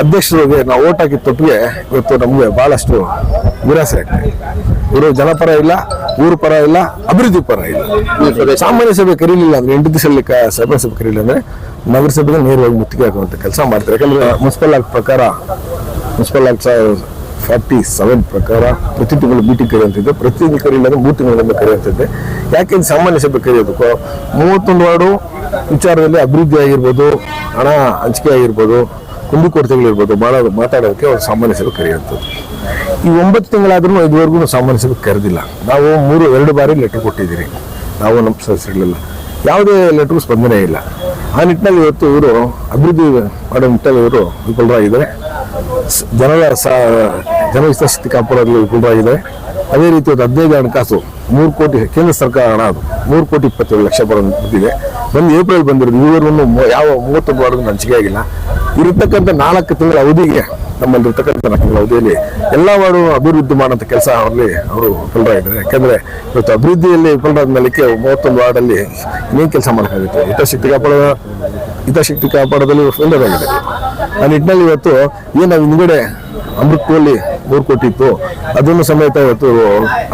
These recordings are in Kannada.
ಅಧ್ಯಕ್ಷರಿಗೆ ನಾವು ಓಟ್ ಹಾಕಿದ ತಪ್ಪಿಗೆ ಇವತ್ತು ನಮಗೆ ಬಹಳಷ್ಟು ನಿರಾಸೆ ಆಗ್ತದೆ ಇವರು ಜನಪರ ಇಲ್ಲ ಊರು ಪರ ಇಲ್ಲ ಅಭಿವೃದ್ಧಿ ಪರ ಇಲ್ಲ. ಸಾಮಾನ್ಯ ಸಭೆ ಕರೀಲಿಲ್ಲ ಅಂದ್ರೆ ಎಂಟು ದಿವಸದಲ್ಲಿ ಸಭೆ ಸಭೆ ಕರೀಲಿಲ್ಲ ಅಂದ್ರೆ ನಗರಸಭೆಗೆ ನೇರವಾಗಿ ಮುತ್ತಿಗೆ ಹಾಕುವಂತ ಕೆಲಸ ಮಾಡ್ತಾರೆ. ಯಾಕಂದ್ರೆ ಮುನ್ಸಿಪಲ್ ಆಕ್ಟ್ ಪ್ರಕಾರ ಮುನ್ಸಿಪಲ್ ಆಕ್ಟ್ ಫಾರ್ಟಿ ಸೆವೆನ್ ಪ್ರಕಾರ ಪ್ರತಿ ತಿಂಗಳು ಮೀಟಿಂಗ್ ಕರೆಯುವಂತಿದ್ದೆ ಪ್ರತಿ ತಿಂಗಳು ಕರೀಲಿಲ್ಲ ಅಂದ್ರೆ ಮೂರು ತಿಂಗಳಿಂದ ಕರೆಯುವಂತಿದ್ದೆ ಯಾಕೆ ಇದು ಸಾಮಾನ್ಯ ಸಭೆ ಕರೆಯೋದಕ್ಕೂ? ಮೂವತ್ತೊಂದು ವಾರ್ಡು ವಿಚಾರದಲ್ಲಿ ಅಭಿವೃದ್ಧಿ ಆಗಿರ್ಬೋದು ಹಣ ಹಂಚಿಕೆ ಆಗಿರ್ಬೋದು ಕುಂದುಕೊರತೆಗಳಿರ್ಬೋದು ಭಾಳ ಮಾತಾಡೋದಕ್ಕೆ ಅವ್ರು ಸಾಮಾನ್ಯ ಸಭೆ ಕರೆಯುವಂಥದ್ದು. ಈ ಒಂಬತ್ತು ತಿಂಗಳಾದ್ರೂ ಇದುವರೆಗೂ ಸಾಮಾನ್ಯ ಸಭೆ ಕರೆದಿಲ್ಲ. ನಾವು ಮೂರು, ಎರಡು ಬಾರಿ ಲೆಟ್ರ್ ಕೊಟ್ಟಿದ್ದೀರಿ. ನಾವು ನಮ್ಮ ಸದಸ್ಯರಲ್ಲ ಯಾವುದೇ ಲೆಟ್ರ್ ಸ್ಪಂದನೆ ಇಲ್ಲ. ಆ ನಿಟ್ಟಿನಲ್ಲಿ ಇವತ್ತು ಇವರು ಅಭಿವೃದ್ಧಿ ಮಾಡೋ ನಿಟ್ಟಿನಲ್ಲಿ ಇವರು ವಿಫಲರಾಗಿದ್ದಾರೆ. ಜನರ ಸ ಜನಹಿತಾಸಕ್ತಿ ಕಾಪಾಡೋದ್ರಲ್ಲಿ ವಿಫಲರಾಗಿದ್ದಾರೆ. ಅದೇ ರೀತಿ ಒಂದು ಹದಿನೈದು ಹಣಕಾಸು, ಮೂರು ಕೋಟಿ ಕೇಂದ್ರ ಸರ್ಕಾರ ಹಣ ಅದು. ಮೂರು ಕೋಟಿ ಇಪ್ಪತ್ತೇಳು ಲಕ್ಷ ಬಂದಿದೆ. ಒಂದು ಏಪ್ರಿಲ್ ಬಂದಿರೋದು ಇವರು ಯಾವ ಮೂವತ್ತೊಂದು ವಾರದ ಹಂಚಿಕೆ ಆಗಿಲ್ಲ. ಇರತಕ್ಕಂಥ ನಾಲ್ಕು ತಿಂಗಳ ಅವಧಿಗೆ ನಮ್ಮಲ್ಲಿ ಇರ್ತಕ್ಕಂಥ ನಾಲ್ಕು ಅವಧಿಯಲ್ಲಿ ಎಲ್ಲ ವಾರ್ಡು ಅಭಿವೃದ್ಧಿ ಮಾಡೋಂಥ ಕೆಲಸ ಅವರಲ್ಲಿ ಅವರು ವಿಫಲರಾಗಿದ್ದಾರೆ. ಯಾಕಂದ್ರೆ ಇವತ್ತು ಅಭಿವೃದ್ಧಿಯಲ್ಲಿ ವಿಫಲರಾದ ಮೇಲಕ್ಕೆ ಮೂವತ್ತೊಂದು ವಾರ್ಡಲ್ಲಿ ಇನ್ನೇನು ಕೆಲಸ ಮಾಡೋಕ್ಕಾಗುತ್ತೆ? ಹಿತಶಕ್ತಿ ಕಾಪಾಡ ಹಿತಶಕ್ತಿ ಕಾಪಾಡೋದಲ್ಲಿ ವಿಫಲರಾಗಿದೆ ಆ ನಿಟ್ಟಿನಲ್ಲಿ ಇವತ್ತು ಏನು ಹಿಂದ್ಗಡೆ ಅಮೃತ್ ಕೋಲಿ ಮೂರು ಕೋಟಿ ಇತ್ತು. ಅದನ್ನು ಸಮೇತ ಇವತ್ತು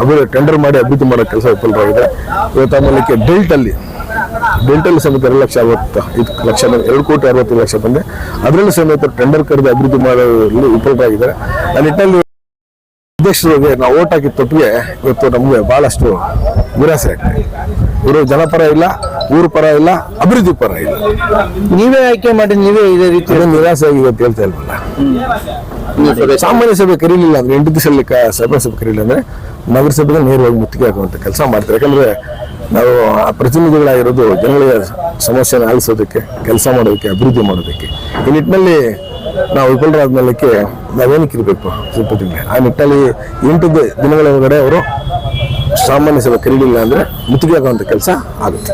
ಅಭಿವೃದ್ಧಿ ಟೆಂಡರ್ ಮಾಡಿ ಅಭಿವೃದ್ಧಿ ಮಾಡೋ ಕೆಲಸ ವಿಫಲರಾಗಿದೆ ಇವತ್ತು ಆಮೇಲೆ ಡೆಲ್ಟ್ ಅಲ್ಲಿ ಸಮೇತ ಎರಡು ಲಕ್ಷ ಅರವತ್ತ, ಐದು ಲಕ್ಷ ಎರಡು ಕೋಟಿ ಅರವತ್ತು ಲಕ್ಷ ಬಂದೆ. ಅದರಲ್ಲೂ ಸಮೇತ ಟೆಂಡರ್ ಕರೆದು ಅಭಿವೃದ್ಧಿ ಮಾಡೋದ್ರಲ್ಲಿ ವಿಫಲರಾಗಿದ್ದಾರೆ. ಆ ನಿಟ್ಟಿನಲ್ಲಿ ಅಧ್ಯಕ್ಷರಿಗೆ ನಾವು ಓಟ್ ಹಾಕಿದ ತಪ್ಪಿಗೆ ಇವತ್ತು ನಮಗೆ ಬಹಳಷ್ಟು ನಿರಾಸೆ ಆಗ್ತದೆ ಇವರು ಜನಪರ ಇಲ್ಲ ಊರು ಪರ ಇಲ್ಲ ಅಭಿವೃದ್ಧಿ ಪರ ಇಲ್ಲ. ನೀವೇ ಆಯ್ಕೆ ಮಾಡಿ ನೀವೇ ಇದೇ ರೀತಿ ನಿರಾಸೆ ಆಗಿ ಇವತ್ತು ಹೇಳ್ತಾ ಇಲ್ವಲ್ಲ? ಸಾಮಾನ್ಯ ಸಭೆ ಕರೀಲಿಲ್ಲ ಅಂದ್ರೆ ಎಂಟು ದಿವಸದಲ್ಲಿ ಸಭೆ ಸಭೆ ಕರೀಲಿಲ್ಲ ಅಂದ್ರೆ ನಗರಸಭೆಗೆ ನೇರವಾಗಿ ಮುತ್ತಿಗೆ ಹಾಕುವಂತ ಕೆಲಸ ಮಾಡ್ತಾರೆ. ಯಾಕಂದ್ರೆ ನಾವು ಆ ಪ್ರತಿನಿಧಿಗಳಾಗಿರೋದು ಜನಗಳಿಗೆ ಸಮಸ್ಯೆನ ಆಲಿಸೋದಕ್ಕೆ ಕೆಲಸ ಮಾಡೋದಕ್ಕೆ ಅಭಿವೃದ್ಧಿ ಮಾಡೋದಕ್ಕೆ. ಈ ನಿಟ್ಟಿನಲ್ಲಿ ನಾವು ವಿಫಲರಾದ ಮೇಲಕ್ಕೆ ನಾವೇನಕ್ಕೆ ಇರಬೇಕು ಸ್ವಲ್ಪ ತಿಂಗಳು ಆ ನಿಟ್ಟಿನಲ್ಲಿ ಎಂಟು ದಿನಗಳ ಒಳಗಡೆ ಅವರು ಸಾಮಾನ್ಯ ಸಭೆ ಕರೀಲಿಲ್ಲ ಅಂದ್ರೆ ಮುತ್ತಿಗೆ ಹಾಕುವಂತ ಕೆಲಸ ಆಗುತ್ತೆ.